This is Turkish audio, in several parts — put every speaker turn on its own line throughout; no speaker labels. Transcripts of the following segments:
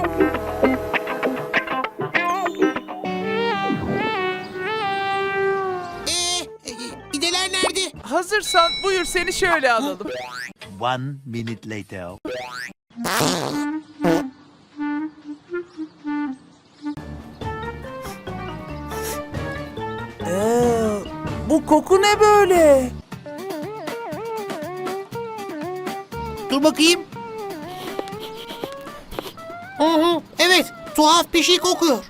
Ee, e, nerede?
Hazırsan buyur seni şöyle alalım.
One minute later.
Ee, bu koku ne böyle?
Dur bakayım. Hı hı, evet, tuhaf bir şey kokuyor.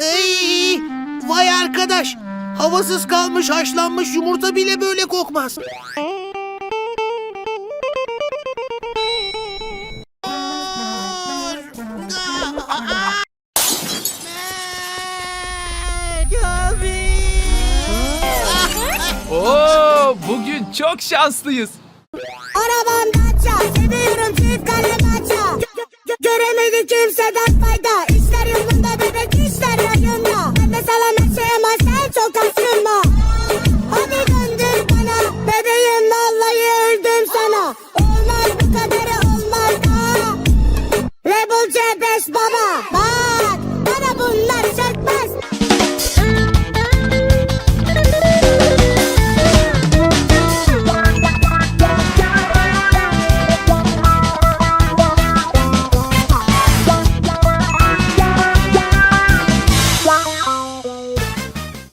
E- vay arkadaş. Havasız kalmış haşlanmış yumurta bile böyle kokmaz.
Bugün çok şanslıyız.
Arabam Dacia Seviyorum çift kalem maça Gö- gö- Göremedi kimseden fayda. İşler yolunda bebek işler rayında Ben de salam her şeye ama sen çok aşınma Hadi döndür bana. Bebeğim vallahi öldüm sana. Olmaz bu kadarı olmaz. Daha Rebel C5 baba